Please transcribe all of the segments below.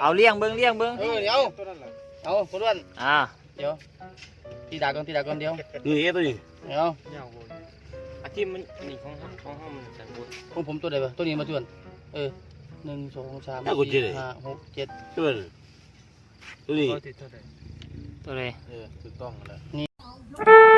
เอาเลี้ยงเบิ้งเลี้ยงเบิ้งเออเดี๋ยวเอาคนด้วนอ่าเดี๋ยวตีดาก่อนตีดาก่อนเดี๋ยวนี่ไงตัวนี้เดี๋ยวอาทิตย์มันนี่ของของห้องมันสันบุญของผมตัวไหนวะตัวนี้มาทวนเออหนึ่งสองสามสี่ห้าหกเจ็ดตัวนี้ตัวนี้ตัวเลยเออถูกต้องแล้ว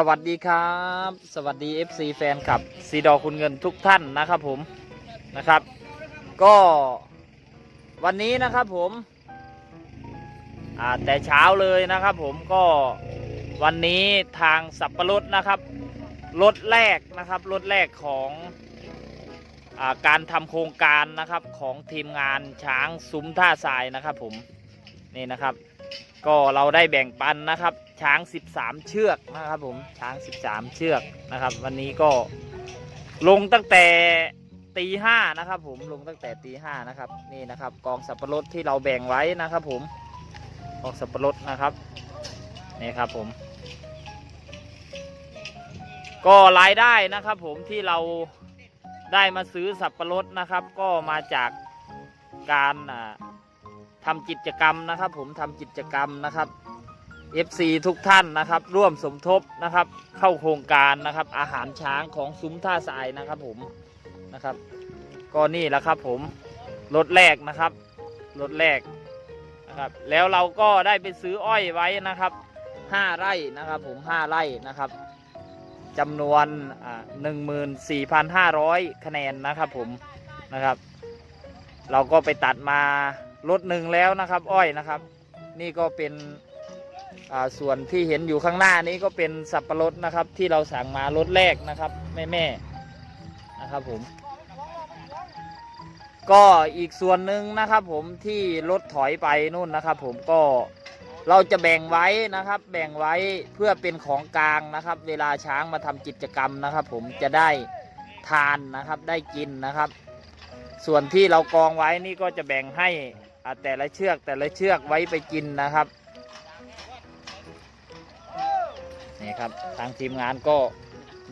สวัสดีครับ สวัสดี FC แฟนคลับซีดอคุณเงินทุกท่านนะครับผมนะครับ ก็วันนี้นะครับผมอ่าแต่เช้าเลยนะครับผมก็วันนี้ทางสับปะรดนะครับรถแรกนะครับรถแรกของอาการทำโครงการนะครับของทีมงานช้างซุ้มท่าทรายนะครับผมนี่นะครับ ก็เราได้แบ่งปันนะครับ ช้าง 13 เชือกนะครับผมช้าง 13 เชือกนะครับ วันนี้ก็ลงตั้งแต่ตีห้านะครับผมลงตั้งแต่ตีห้านะครับนี่นะครับ กองสับปะรดที่เราแบ่งไว้นะครับ ผมกองสับปะรดนะครับนี่ครับผม ก็รายได้นะครับ ผมที่เราได้มาซื้อสับปะรดนะครับ ก็มาจากการอ่า ทำกิจกรรมนะครับ ผมทำกิจกรรมนะครับ FC ทุกท่านนะครับ ร่วมสมทบนะครับ เข้าโครงการนะครับ อาหารช้างของซุ้มท่าทรายนะครับผมนะครับ ก็นี่แหละครับผมรถแรกนะครับรถแรกนะครับแล้วเราก็ได้ไปซื้ออ้อยไว้นะครับห้าไร่นะครับผมห้าไร่นะครับจำนวนหนึ่งหมื่นสี่พันห้าร้อยคะแนนนะครับผมนะครับ เราก็ไปตัดมา รถหนึ่งแล้วนะครับ อ้อยนะครับ นี่ก็เป็นส่วนที่เห็นอยู่ข้างหน้านี้ก็เป็นสับปะรดนะครับ ที่เราสั่งมารถแรกนะครับแม่แม่นะครับผม ก็อีกส่วนหนึ่งนะครับ ผมที่รถถอยไปนู่นนะครับ ผมก็เราจะแบ่งไว้นะครับ แบ่งไว้เพื่อเป็นของกลางนะครับ เวลาช้างมาทำกิจกรรมนะครับ ผมจะได้ทานนะครับได้กินนะครับ ส่วนที่เรากองไว้นี่ก็จะแบ่งให้ แต่ละเชือกแต่ละเชือกไว้ไปกินนะครับนี่ครับทางทีมงานก็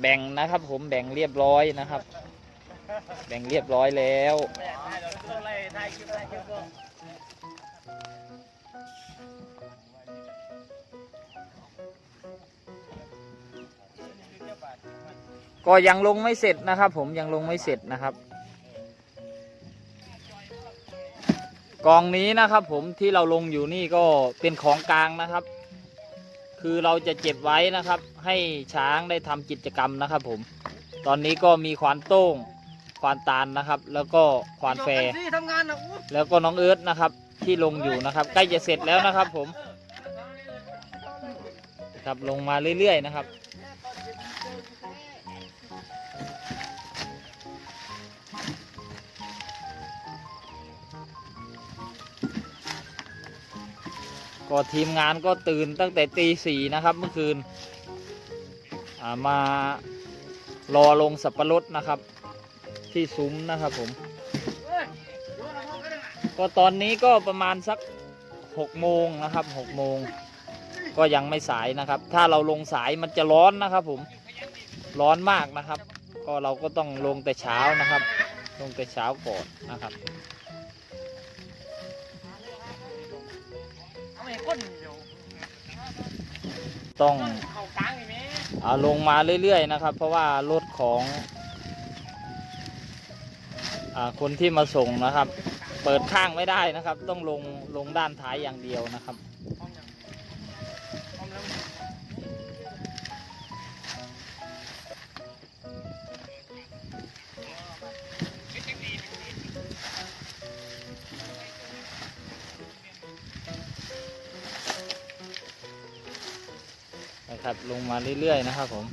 แบ่งนะครับ ผมแบ่งเรียบร้อยนะครับ แบ่งเรียบร้อยแล้วก็ยังลงไม่เสร็จนะครับ ผมยังลงไม่เสร็จนะครับ กองนี้นะครับ ผมที่เราลงอยู่นี่ก็เป็นของกลางนะครับ คือเราจะเก็บไว้นะครับ ให้ช้างได้ทำกิจกรรมนะครับ ผม ตอนนี้ก็มีควานโต้ง ควานตาลนะครับ แล้วก็ควานแฟร์ทำงานนะอู้แล้วก็น้องเอิร์ธนะครับ ที่ลงอยู่นะครับ ใกล้จะเสร็จแล้วนะครับ ผม ครับลงมาเรื่อยๆนะครับ ก็ทีมงานก็ตื่นตั้งแต่ตีสี่นะครับเมื่อคืนอ่ามารอลงสับปะรดนะครับ ที่ซุ้มนะครับผม ก็ตอนนี้ก็ประมาณสักหกโมงนะครับหกโมงก็ยังไม่สายนะครับ ถ้าเราลงสายมันจะร้อนนะครับผมร้อนมากนะครับ ก็เราก็ต้องลงแต่เช้านะครับ ลงแต่เช้าก่อนนะครับ ต้องเข้ากลงนี่แม่เอาลงมาเรื่อยๆนะครับ เพราะว่ารถของอคนที่มาส่งนะครับ เปิดข้างไม่ได้นะครับ ต้องลงลงด้านท้ายอย่างเดียวนะครับ นะครับลงมาเรื่อยๆนะครับผม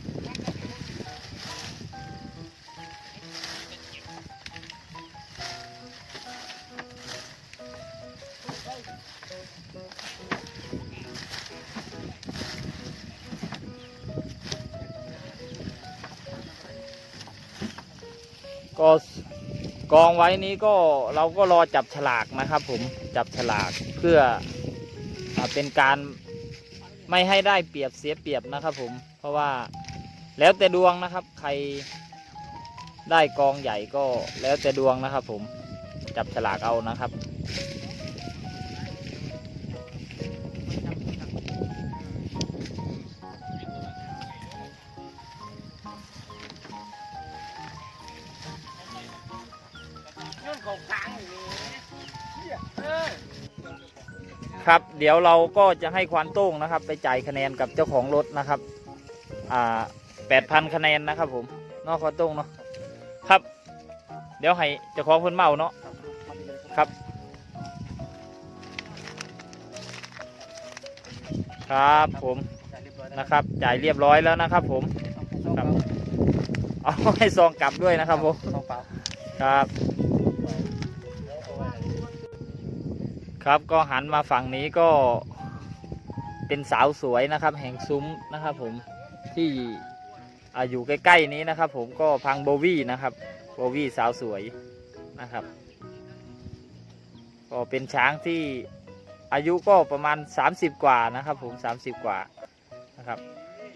ก็กองไว้นี้ก็เราก็รอจับฉลากนะครับผมจับฉลากเพื่ออเป็นการ ไม่ให้ได้เปรียบเสียเปรียบนะครับผมเพราะว่าแล้วแต่ดวงนะครับ ใครได้กองใหญ่ก็แล้วแต่ดวงนะครับผมจับฉลากเอานะครับ ครับ เดี๋ยวเราก็จะให้ควานโต้งนะครับ ไปจ่ายคะแนนกับเจ้าของรถนะครับ อ่าแปดพันคะแนนนะครับ ผมเนอกควานโต้งเนาะครับ เดี๋ยวให้เจ้าของเพิ่นเมาเนาะครับ ครับผมนะครับ จ่ายเรียบร้อยแล้วนะครับ ผมครับเอาให้ซองกลับด้วยนะครับผมซองเปล่าครับ ครับก็หันมาฝั่งนี้ก็เป็นสาวสวยนะครับ แห่งซุ้มนะครับผมที่ออยู่ใกล้ๆนี้นะครับ ผมก็พังโบวี่นะครับโบวี่สาวสวยนะครับ ก็เป็นช้างที่อายุก็ประมาณ 30 กว่านะครับ ผม 30 กว่านะครับ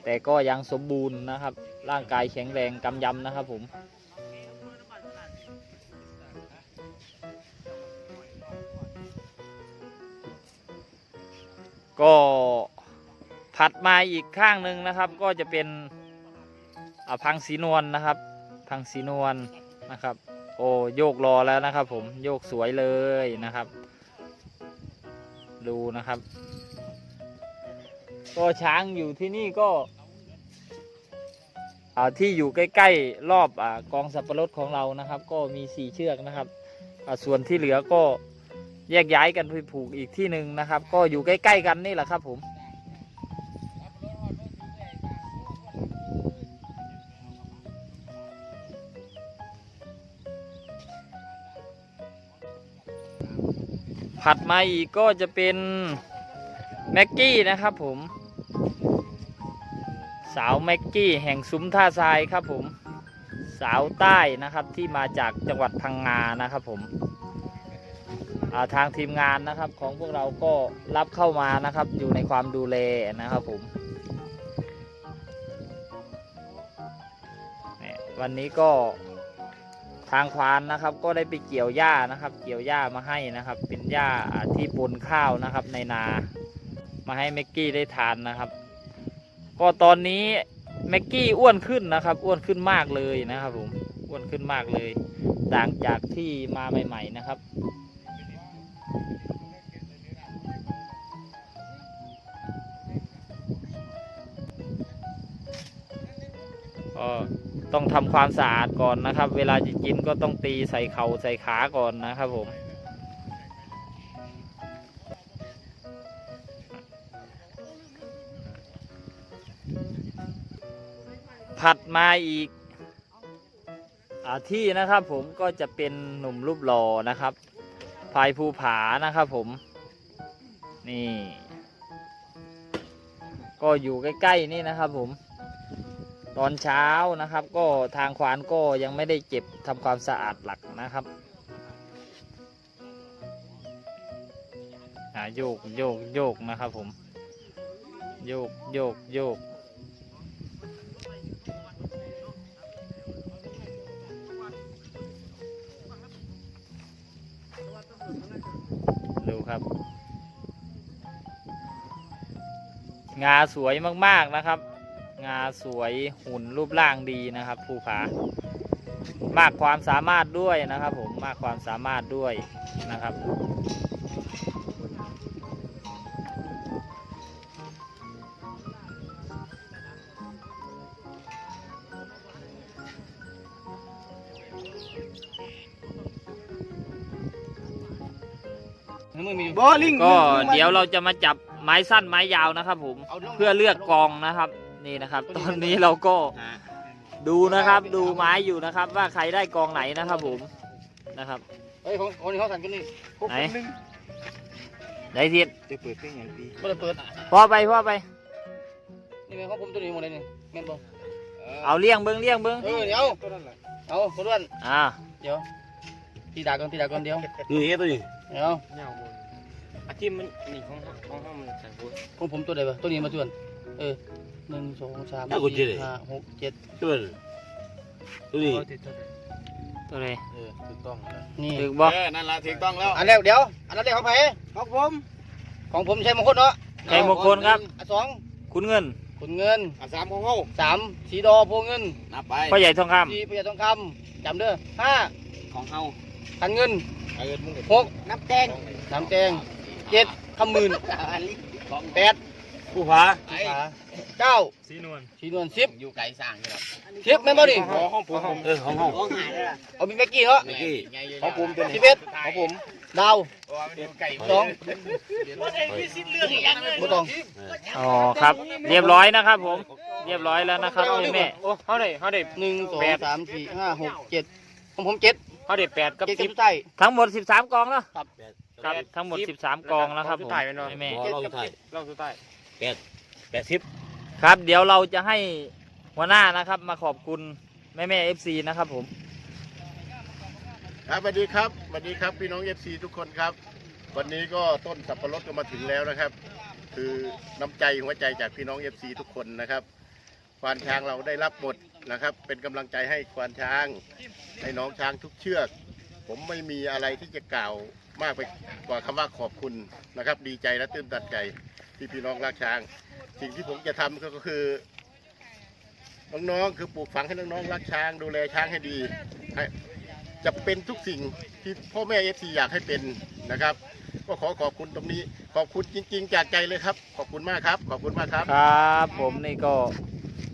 แต่ก็ยังสมบูรณ์นะครับ ร่างกายแข็งแรงกำยำนะครับผม ก็ผัดมาอีกข้างหนึ่งนะครับ ก็จะเป็นอ่าพังสีนวลนะครับ พังสีนวลนะครับ โอ้โยกรอแล้วนะครับ ผมโยกสวยเลยนะครับ ดูนะครับ ก็ช้างอยู่ที่นี่ก็อ่าที่อยู่ใกล้ๆรอบอากองสับปะรดของเรานะครับ ก็มีสี่เชือกนะครับอ่าส่วนที่เหลือก็ แยกย้ายกันไปผูกอีกที่หนึ่งนะครับ ก็อยู่ใกล้ ๆ กันนี่แหละครับผมผัดมาอีกก็จะเป็น แม็กกี้นะครับผม สาวแม็กกี้แห่งซุ้มท่าทรายครับผม สาวใต้นะครับที่มาจากจังหวัดพังงานะครับผม ทางทีมงานนะครับของพวกเราก็รับเข้ามานะครับ อยู่ในความดูแลนะครับผมวันนี้ก็ทางควานนะครับ ก็ได้ไปเกี่ยวหญ้านะครับ เกี่ยวหญ้ามาให้นะครับ เป็นหญ้าที่ปนข้าวนะครับ ในนา มาให้แม็กกี้ได้ทานนะครับ ก็ตอนนี้แม็กกี้อ้วนขึ้นนะครับ อ้วนขึ้นมากเลยนะครับผมอ้วนขึ้นมากเลยต่างจากที่มาใหม่ ๆนะครับ ก็ต้องทำความสะอาดก่อนนะครับ เวลาจะกินก็ต้องตีใส่เข่าใส่ขาก่อนนะครับผมผัดมาอีกอาที่นะครับผมก็จะเป็นหนุ่มรูปหล่อนะครับ พายภูผานะครับผม นี่ ก็อยู่ใกล้ๆนี่นะครับผม ตอนเช้านะครับ ก็ทางควานก็ยังไม่ได้เก็บทำความสะอาดหลักนะครับโยกโยกโยกนะครับผม โยกโยกโยก ครับ งาสวยมากๆนะครับ งาสวยหุ่นรูปร่างดีนะครับภูผามากความสามารถด้วยนะครับ ผมมากความสามารถด้วยนะครับ ในมือมีบอลิงก็เดี๋ยวเราจะมาจับไม้สั้นไม้ยาวนะครับ ผมเพื่อเลือกกองนะครับนี่นะครับ ตอนนี้เราก็ดูนะครับ ดูไม้อยู่นะครับ ว่าใครได้กองไหนนะครับ ผมนะครับเฮ้ยของของนี่เขาสั่นกันนี่ไหนไหนทิศจะเปิดเพลงอย่างปีไม่ได้เปิดพอไปพอไปนี่แม่ของผมตัวนี้หมดเลยนี่แม่นบ่เอาเลี้ยงเบิ้งเลี้ยงเบิ้งเออเดี๋ยวตัวนั้นแหละเอาคนด้วนอ่าเดี๋ยวตีดาก่อนตีดาก่อนเดี๋ยวนี่เอ๊ะตัวนี้เดี๋ยวเงาบนอา ที่มันนี่ของของห้องมันใส่หัวของผมตัวใดวะตัวนี้มาส่วน เออหนึ่งสองสามเอากูเจอสี่เลย ห้าหกเจ็ดตัวนี้ตัวนี้ตัวเลยเออถูกต้องแล้วนี่ถึกบอกเออนั่นละถูกต้องแล้วอันแรกเดี๋ยว อันนั้นเรียกของไผของผมของผมใช้มงคลเนาะใจมงคลครับ อันสองคุณเงินขุนเงินอันสามของเฮาสามสีดอโพเงินนับไปพ่อใหญ่ทองคสี่ประหยัดทองคำจำเด้อห้าของเฮาพันเงิน เออมึงหก น้ำแตงน้ำแตง เจ็ดคำหมื่นแปดผู้ผาขาเก้าสีนวลสีนวลสิบอยู่ไกลสร้างใช่ไหมสิบแม่นบ่ดิของห้องผมเออของเฮาเอามีเมื่อกี้เนาะเมื่อกี้ของผมเป็นสิบเอ็ดของผมดาวสองบ่ต้องำอ๋อครับ เรียบร้อยนะครับผม เรียบร้อยแล้วนะครับแม่แม่โอ้เขาได้เขาได้หนึ่งสองสามสี่ห้าหกเจ็ดของผมเจ็ดเขาได้แปดกับเจ็ดสิสิบบใต้ทั้งหมด13กองแล้วครับ ครับทั้งหมด 13 กองนะครับผมแม่แม่บ่เราสุดท้ายเราสุดท้ายแปดแปดสิบครับ เดี๋ยวเราจะให้หัวหน้านะครับ มาขอบคุณแม่แม่เอฟซีนะครับผมครับสวัสดีครับสวัสดีครับพี่น้องเอฟซีทุกคนครับ วันนี้ก็ต้นสับปะรดก็มาถึงแล้วนะครับ คือน้ำใจหัวใจจากพี่น้องเอฟซีทุกคนนะครับควานช้างเราได้รับหมดนะครับ เป็นกำลังใจให้ควานช้างให้น้องช้างทุกเชือก ผมไม่มีอะไรที่จะกล่าว มากไปกว่าคำว่าขอบคุณนะครับ ดีใจและตื้นตันใจที่พี่น้องรักช้าง สิ่งที่ผมจะทำก็คือน้องๆคือปลูกฝังให้น้องๆรักช้าง ดูแลช้างให้ดีจะเป็นทุกสิ่งที่พ่อแม่เอฟซีอยากให้เป็นนะครับ ก็ขอขอบคุณตรงนี้ ขอบคุณจริง ๆ จากใจเลยครับ ขอบคุณมากครับ ขอบคุณมากครับ ครับ ผมนี่ก็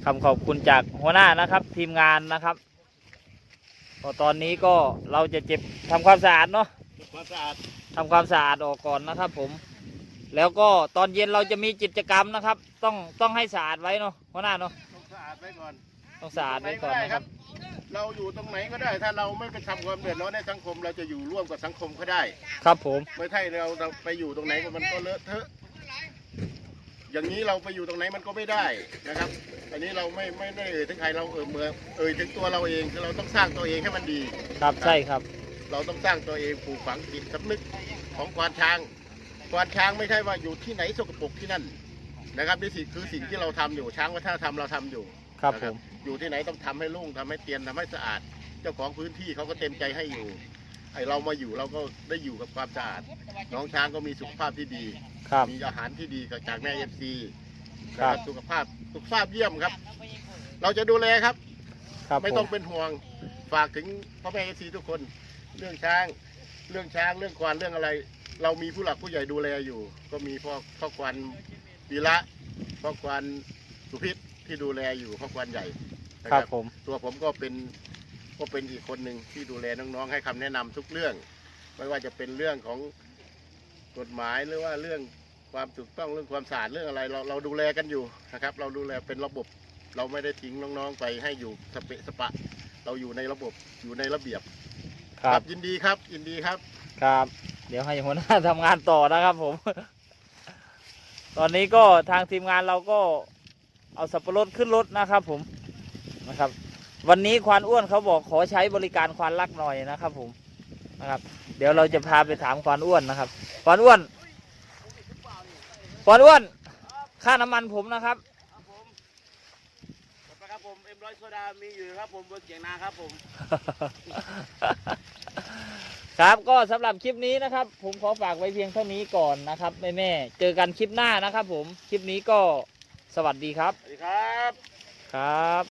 คำขอบคุณจากหัวหน้านะครับ ทีมงานนะครับตอนนี้ก็เราจะเจ็บทำความสะอาดเนาะ ความสะอาดทำความสะอาดออกก่อนนะครับ ผม แล้วก็ตอนเย็นเราจะมีกิจกรรมนะครับ ต้องต้องให้สะอาดไว้เนาะหัวหน้าเนาะต้องสะอาดไว้ก่อนต้องสะอาดไว้ก่อนนะครับ เราอยู่ตรงไหนก็ได้ ถ้าเราไม่ไปทำความเดือดร้อนในสังคม เราจะอยู่ร่วมกับสังคมก็ได้ ครับผม ไม่ใช่เราเราไปอยู่ตรงไหนก็มันก็เลอะเทอะ อย่างนี้เราไปอยู่ตรงไหนมันก็ไม่ได้นะครับ อันนี้เราไม่ไม่ได้เอ่ยถึงใครเราเอ่ยเมื่อเอ่ยถึงตัวเราเองคือเราต้องสร้างตัวเองให้มันดี ครับใช่ครับ เราต้องสร้างตัวเองปลูกฝังจิตสำนึกของควานช้างควานช้างไม่ใช่ว่าอยู่ที่ไหนสกปรกที่นั่นนะครับนี่สิคือสิ่งที่เราทำอยู่ช้างวัฒนธรรมเราทำอยู่ครับนะผมอยู่ที่ไหนต้องทำให้รุ่งทำให้เตียนทำให้สะอาด เจ้าของพื้นที่เขาก็เต็มใจให้อยู่ไอเรามาอยู่เราก็ได้อยู่กับความสะอาด น้องช้างก็มีสุขภาพที่ดีครับมีอาหารที่ดีจากแม่เอฟซีครับสุขภาพสุขภาพเยี่ยมครับ เราจะดูแลครับครับไม่ผต้องมเป็นห่วงฝากถึงพ่อแม่เอฟซีทุกคน เรื่องช้าง เรื่องช้างเรื่องควานเรื่องอะไร เรามีผู้หลักผู้ใหญ่ดูแลอยู่ ก็มีพ่อพ่อควานวีระพ่อควานสุพิษที่ดูแลอยู่พ่อควานใหญ่นะครับผม ตัวผมก็เป็นก็เป็นอีกคนหนึ่งที่ดูแลน้องๆให้คำแนะนำทุกเรื่อง ไม่ว่าจะเป็นเรื่องของกฎหมายหรือว่าเรื่องความถูกต้องเรื่องความสะอาดเรื่องอะไร เราเราดูแลกันอยู่นะครับ เราดูแลเป็นระบบ เราไม่ได้ทิ้งน้องๆไปให้อยู่สเปะสปะ เราอยู่ในระบบอยู่ในระเบียบ ครับยินดีครับ ยินดีครับ ครับ เดี๋ยวให้หัวหน้า ทำงานต่อนะครับผม ตอนนี้ก็ทางทีมงานเราก็เอาสับปะรดขึ้นรถนะครับผมนะครับ วันนี้ควานอ้วนเขาบอกขอใช้บริการควานลักหน่อยนะครับ ผมนะครับ เดี๋ยวเราจะพาไปถามควานอ้วนนะครับควานอ้วนควานอ้วน ค่าน้ำมันผมนะครับครับ ผมเอ็มร้อยโซดามีอยู่ครับผมบนเสียงนาครับผม ครับก็สำหรับคลิปนี้นะครับ ผมขอฝากไว้เพียงเท่านี้ก่อนนะครับแม่แม่ๆเจอกันคลิปหน้านะครับผม คลิปนี้ก็สวัสดีครับ สวัสดีครับ ครับ